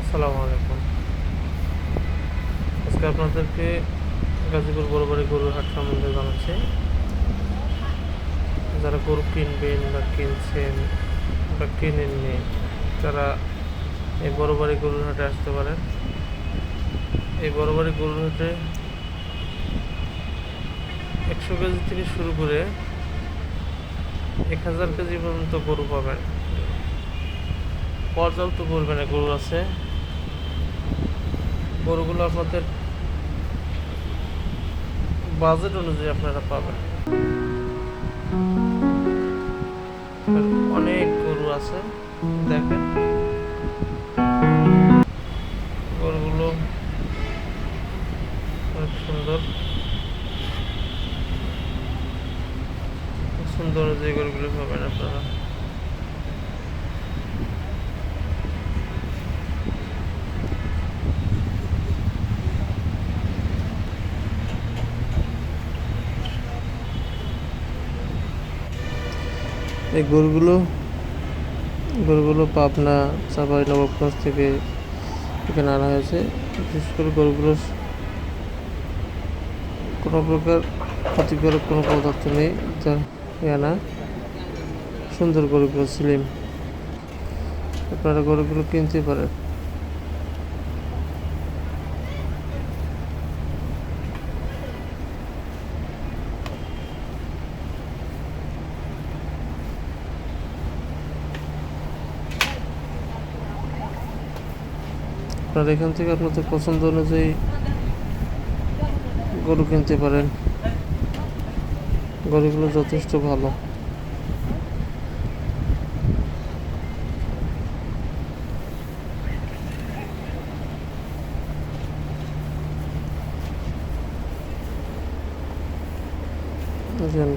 আসসালামু আলাইকুম। আজকে আপনাদেরকে গাজীপুর বড়বাড়ি গরুর হাট সম্বন্ধে জানাচ্ছি। যারা গরু কিনবেন বা কিনছেন বা কিনেননি তারা এই বড়বাড়ি গরুর হাটে আসতে পারেন। এই বড়বাড়ি গরুর হাটে একশো কেজি থেকে শুরু করে এক হাজার কেজি পর্যন্ত গরু পাবেন। পর্যাপ্ত পরিমাণে গরু আছে। গরুগুলো আপনাদের বাজেট অনুযায়ী আপনারা পাবেন। অনেক গরু আছে, দেখেন। গরুগুলো অনেক সুন্দর। সুন্দর যে গরুগুলো পাবেন আপনারা। এই গরুগুলো গরুগুলো পাবনা, চাপাই, নবাবগঞ্জ থেকে এখানে আনা হয়েছে। বিশেষ করে গরুগুলো কোনো প্রকার ক্ষতিকারক কোনো পদার্থ নেই, যা আনা সুন্দর গরুগুলো, স্লিম। আপনারা গরুগুলো কিনতে পারেন। আপনারা এখান থেকে আপনাদের পছন্দ অনুযায়ী গরু কিনতে পারেন। গরুগুলো যথেষ্ট ভালো।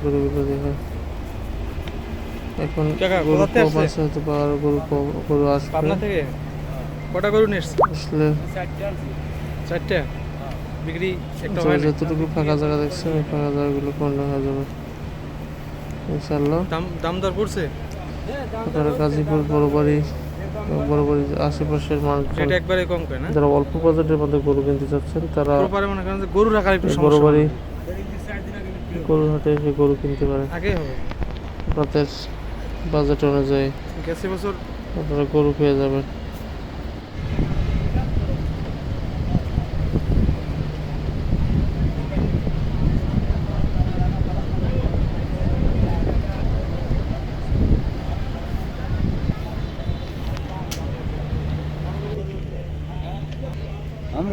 গরুগুলো দেখে। এখন গরু কম আছে? হয়তো বা গরু গরু আসবে। কটা গরু নিস আসলে চারটে? বিক্রি একটা হয় যতটুকু ফাঁকা জায়গা দেখছেন এই ফাঁকা জায়গাগুলো পূর্ণ হয়ে যাবে ইনশাল্লাহ দাম দাম দর পড়ছে? আপনারা গাজীপুর বড়বাড়ি বড়বাড়ি আশেপাশের মানুষজন রেট একবারে কম করে না? যারা অল্প বাজেটের মধ্যে গরু কিনতে চাচ্ছেন তারা প্রপারে মনে করেন যে গরু রাখার একটু সমস্যা বড়বাড়ি। গরুর হাটে এসে গরু কিনতে পারেন আগেই হবে। আপনাদের বাজেট অনুযায়ী গেছে বছর। আপনারা গরু পেয়ে যাবেন।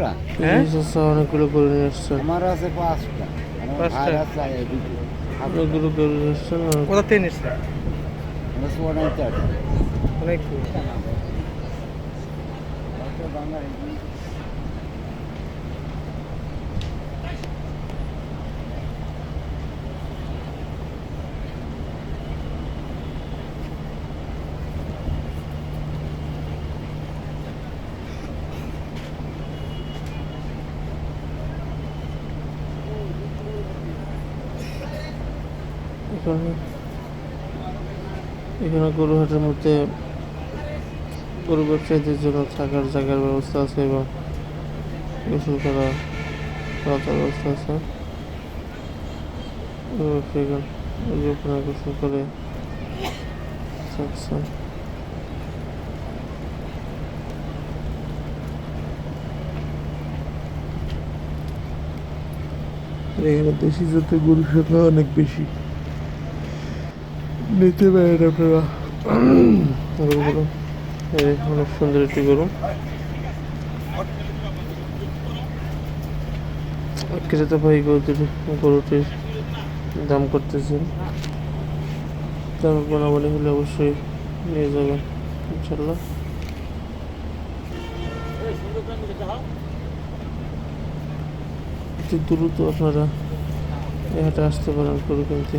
আমরা? হ্যাঁ? অনেকগুলো গরু নিয়ে আসছেন। আমার আছে পাঁচটা। পাঁচটা? অনেকগুলো গরু নিয়ে এসছেন কোথা থেকে অনেক এখানে এখানে গরু হাটের মধ্যে গরু ব্যবসায়ীদের জন্য থাকার জায়গার ব্যবস্থা আছে এবং গোসল করা দাওয়ার ব্যবস্থা আছে। গোসল করে থাকছেন। এখানে দেশি জাতের গরুর সংখ্যা অনেক বেশি। নিতে পারেন আপনারা। অনেক সুন্দর একটি গরু। ক্রেতা ভাই গরুটির গরুটির দাম করতেছেন। দাম বনাবনি হলে অবশ্যই নিয়ে যাবেন, ইনশাল্লাহ। দ্রুত আপনারা এই হাটে আসতে পারেন গরু কিনতে।